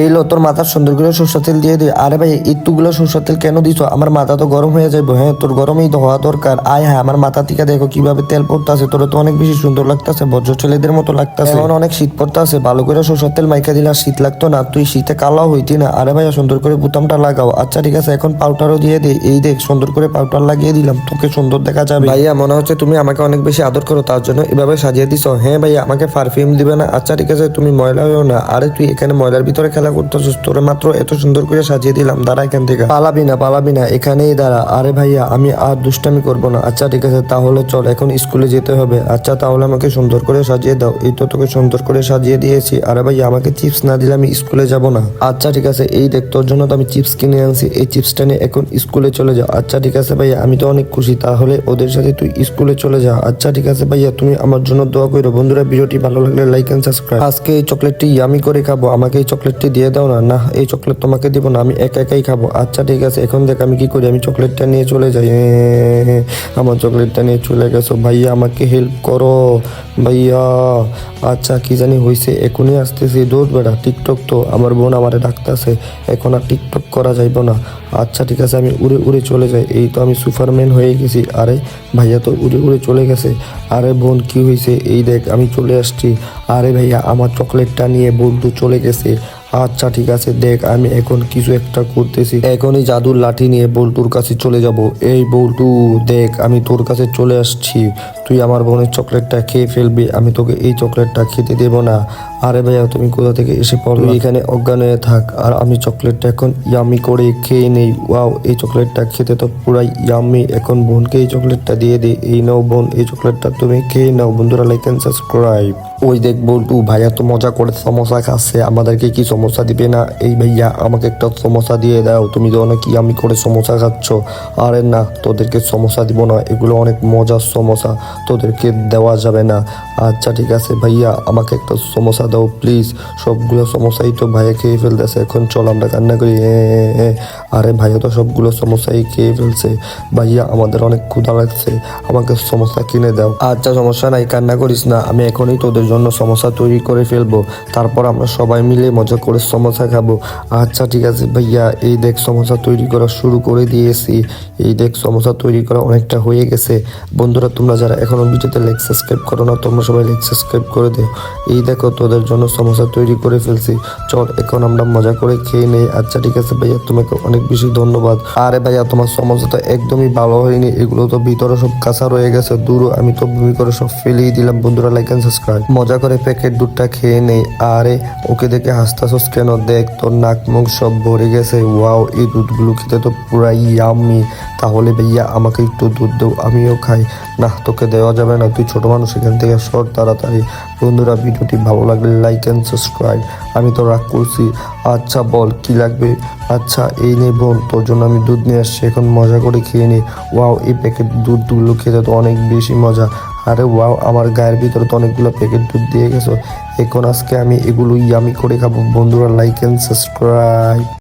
এই লো তোর মাথার সুন্দর করে সরষের তেল দিয়ে দে আরে ভাই একটুগুলো সরষের তেল কেন দিছো? আমার মাথা তো গরম হয়ে যাইবো। হ্যাঁ তোর গরমই তো হওয়া দরকার। আয় হ্যাঁ আমার মাথা থেকে দেখো কীভাবে তেল পড়তেছে। তোর তো অনেক বেশি সুন্দর লাগতেছে বজ্র ছেলেদের মতো লাগতেছে। এখন অনেক শীত পড়তেছে ভালো করে সরষের তেল মাইকা দিলে শীত লাগতো না। তুই শীতে কালাও হইতি না। আরে ভাইয়া সুন্দর করে বুতামটা লাগাও। আচ্ছা ঠিক আছে এখন পাউডারও দিয়ে দে। এই দেখ সুন্দর করে পাউডার লাগিয়ে দিলাম। তোকে সুন্দর দেখা যাবে। ভাইয়া মনে হচ্ছে তুমি আমাকে অনেক বেশি আদর করো তার জন্য এভাবে সাজিয়ে দিছো। হ্যাঁ ভাইয়া আমাকে পারফিউম দিবে না। আচ্ছা ঠিক আছে তুমি ময়লা হয়েও না। আরে তুই এখানে ময়লার ভিতরে খেলা করতেছিস তোরে মাত্র এত সুন্দর করে সাজিয়ে দিলাম, দাঁড়া এখান থেকে। পালাবি না পালাবি না, এখানেই দাঁড়া। আরে ভাইয়া, আমি আর দুষ্টামি করব না। আচ্ছা ঠিক আছে, তাহলে চল, এখন স্কুলে যেতে হবে। আচ্ছা তাহলে আমাকে সুন্দর করে সাজিয়ে দাও। এই তো তোকে সুন্দর করে সাজিয়ে দিয়েছি। আরে ভাইয়া, আমাকে চিপস না দিলে আমি স্কুলে যাব না। আচ্ছা ঠিক আছে, এই দেখ, তোর জন্য তো আমি চিপস কিনে আনছি। এই চিপসটা নিয়ে এখন স্কুলে চলে যাও আচ্ছা ঠিক আছে ভাইয়া, আমি তো অনেক খুশি। তাহলে ওদের সাথে তুই স্কুলে চলে যা। আচ্ছা ঠিক আছে ভাইয়া, তুমি আমার জন্য দোয়া করো। বন্ধুরা, ভিডিওটি ভালো লাগলে লাইক এন্ড সাবস্ক্রাইব আজকে এই চকলেটটি আমি করে খাব। আমাকে এই চকলেটটি দিয়ে দাও না। না, এই চকলেট তোমাকে দিব না, আমি একা একাই খাব। আচ্ছা ঠিক আছে, এখন দেখ আমি কি করি, আমি চকলেটটা নিয়ে চলে যাই। আমার চকলেটটা নিয়ে চলে গেছো। ভাইয়া, আমাকে হেল্প করো। ভাইয়া আচ্ছা কি জানি হয়েছে এখনই আসতেছি। দৌড় বেড়া টিকটক তো, আমার বোন আমারে ডাকতেছে। এখন আর টিকটক করা যাইব না। আচ্ছা ঠিক আছে, আমি উড়ে উড়ে চলে যাই। এই তো আমি সুপারম্যান হয়ে গেছি। আরে, ভাইয়া তো উড়ে উড়ে চলে গেছে। আরে, বোন, কি হয়েছে এই দেখ, আমি চলে আসছি। আরে, ভাইয়া, আমার চকলেটটা নিয়ে বন্ধু চলে গেছে। আচ্ছা ঠিক আছে, দেখ, আমি এখন কিছু একটা করতেছি। এখনই জাদুর লাঠি নিয়ে বল্টুর কাছে চলে যাব। এই বল্টু, দেখ, আমি তোর কাছে চলে আসছি। তুই আমার বোনের চকলেটটা খেয়ে ফেলবি, আমি তোকে এই চকলেটটা খেতে দেব না। আরে ভাইয়া, তুমি কোথা থেকে এসে পড়ো এখানে অজ্ঞান হয়ে থাক, আর আমি চকলেটটা এখন ইয়ামি করে খেয়ে নেই। ওয়াও, এই চকলেটটা খেতে তো পুরাই ইয়ামি এখন বোনকে এই চকলেটটা দিয়ে দে। এই নাও বোন, এই চকলেটটা তুমি খেয়ে নাও। বন্ধুরা লাইক এন্ড সাবস্ক্রাইব ওই দেখ বল্টু, ভাইয়া তো মজা করে সমোসা খাচ্ছে, আমাদেরকে কি সমস্যা দিবে না? এই ভাইয়া, আমাকে একটা সমস্যা দিয়ে দাও, তুমি তো অনেক ইয়ামি করে সমোসা খাচ্ছ। আরে না, তোদেরকে সমস্যা দিব না, এগুলো অনেক মজার সমস্যা তোদেরকে দেওয়া যাবে না। আচ্ছা ঠিক আছে ভাইয়া, আমাকে একটা সমস্যা দাও প্লিজ সবগুলো সমস্যাই তো ভাইয়া খেয়ে ফেলতেছে, এখন চল আমরা কান্না করি। আরে ভাইয়া তো সবগুলো সমস্যাই খেয়ে ফেলছে। ভাইয়া, আমাদের অনেক ক্ষুধা লাগছে, আমাকে সমস্যা কিনে দাও। আচ্ছা সমস্যা নাই, কান্না করিস না, আমি এখনই তোদের জন্য সমস্যা তৈরি করে ফেলব। তারপর আমরা সবাই মিলে মজা করে সমস্যা খাব। আচ্ছা ঠিক আছে ভাইয়া, এই দেখ সমস্যা তৈরি করা শুরু করে দিয়েছি। এই দেখ সমস্যা তৈরি করা অনেকটা হয়ে গেছে। বন্ধুরা, তোমরা যারা এখনও ভিডিওতে লাইক সাবস্ক্রাইব করো না, তোমরা সবাই লাইক সাবস্ক্রাইব করে দেও। এই দেখো, তোদের জন্য সমস্যা তৈরি করে ফেলছি। চল, এখন আমরা মজা করে খেয়ে নেই। আচ্ছা ঠিক আছে ভাইয়া, তোমাকে অনেক বেশি ধন্যবাদ। আরে ভাইয়া, তোমার সমস্যাটা একদমই ভালো হয়নি। এগুলো তো ভিতরে সব কাঁচা রয়ে গেছে। দূর, আমি তো ভূমি করে সব ফেলেই দিলাম। বন্ধুরা লাইক এন্ড সাবস্ক্রাইব মজা করে প্যাকেট দুধটা খেয়ে নেই। আরে, ওকে দেখে হাসতাছস কেন? দেখ, তোর নাক মুখ সব ভরে গেছে। ওয়াও, এই দুধগুলো খেতে তো পুরাই ইয়ামি তাহলে ভাইয়া, আমাকে একটু দুধ দাও, আমিও খাই। না তোকে দেওয়া যাবে না, তুই ছোট মানুষ, এখান থেকে সর তাড়াতাড়ি। বন্ধুরা, ভিডিওটি ভালো লাগলে লাইক অ্যান্ড সাবস্ক্রাইব আমি তো রাগ করছি। আচ্ছা বল, কি লাগবে? আচ্ছা এই নে বোন তোর জন্য আমি দুধ নিয়ে আসছি, এখন মজা করে খেয়ে নি। ওয়াও, এই প্যাকেট দুধগুলো খেতে তো অনেক বেশি মজা। আরে ওয়াও, আমার গায়ের ভিতরে তো অনেকগুলো প্যাকেট দুধ দিয়ে গেছো। এখন আজকে আমি এগুলো ইয়ামি করে খাব। বন্ধুরা লাইক অ্যান্ড সাবস্ক্রাইব